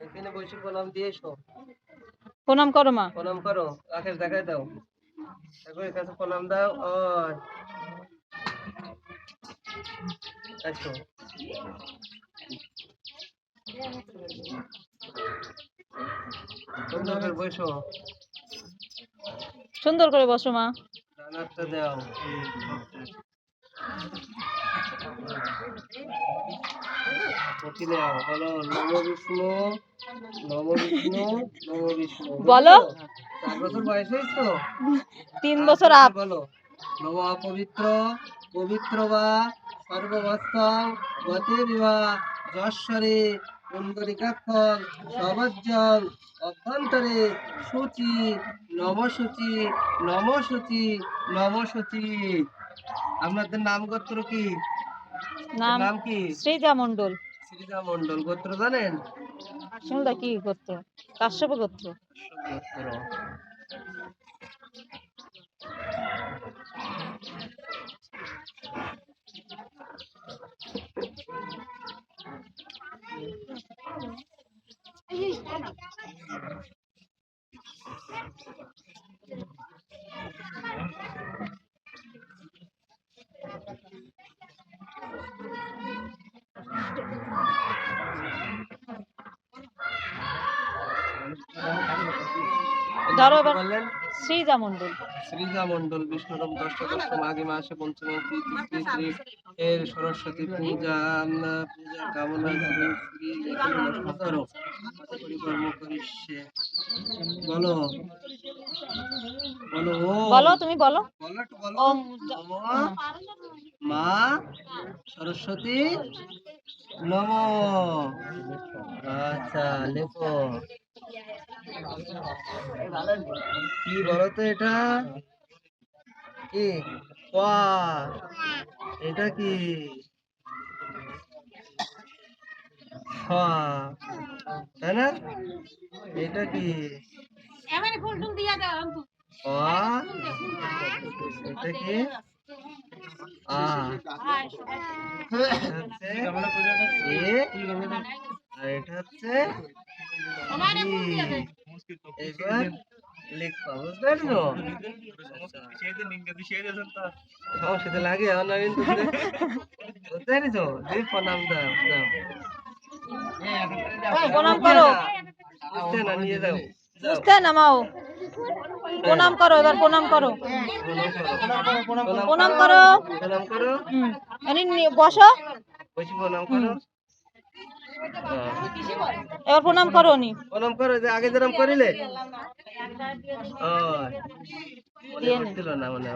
এখানে বসে প্রণাম দিয়ে এসো প্রণাম করো মা। প্রণাম করো আখের দেখায় দাও। ঠাকুরের কাছে প্রণাম দাও ওই আসো সুন্দর করে বসো। সুন্দর করে বসো মা। দাও প্রতি দাও বলো নম বিষ্ণু নম বিষ্ণু নম বিষ্ণু। বলো। চার বছর বয়স হয়েছে তিন বছর আপ বলো নম পবিত্র পবিত্র বা সর্ববস্তং গতে বিবা যশ্বরে কুন্দরিকাক্ষং সবজ্জং অভ্যন্তরে সূচি আপনাদের নাম গোত্র কি? নাম নাম কি? শ্রীজা মন্ডল মন্ডল গোত্র জানেন? শুনলা কি গোত্র? কাশ্যপ গোত্র গোত্র। ধরো এবার বললেন শ্রীজা মন্ডল শ্রীজা মন্ডল বিষ্ণুরম মাঘে মাসে পঞ্চমী তিথি শ্রী এর সরস্বতী পূজা পূজা কামনা শ্রী শ্রী সতেরো। পরিকর্ম করিষ্যে বলো। বলো ও। বলো তুমি বলো। বলো একটু বলো। মা সরস্বতী। নম। আচ্ছা লেখো। কি বলো তো এটা? কি? এটা কি? তাই না? এটা কি? এটা কি? আ। এটা হচ্ছে লিখবা বুঝতে পারছ সমস্যা লাগে বুঝতে পেরেছ প্রণাম দাও দাও। প্রণাম করো। বুঝতে না নিয়ে যাও। বুঝতে নামাও প্রণাম করো এবার প্রণাম করো। প্রণাম করো। প্রণাম করো। বসো প্রণাম করো। এবার প্রণাম করো নি। প্রণাম করো যে আগে যেরকম করিলে? ও নে। মনে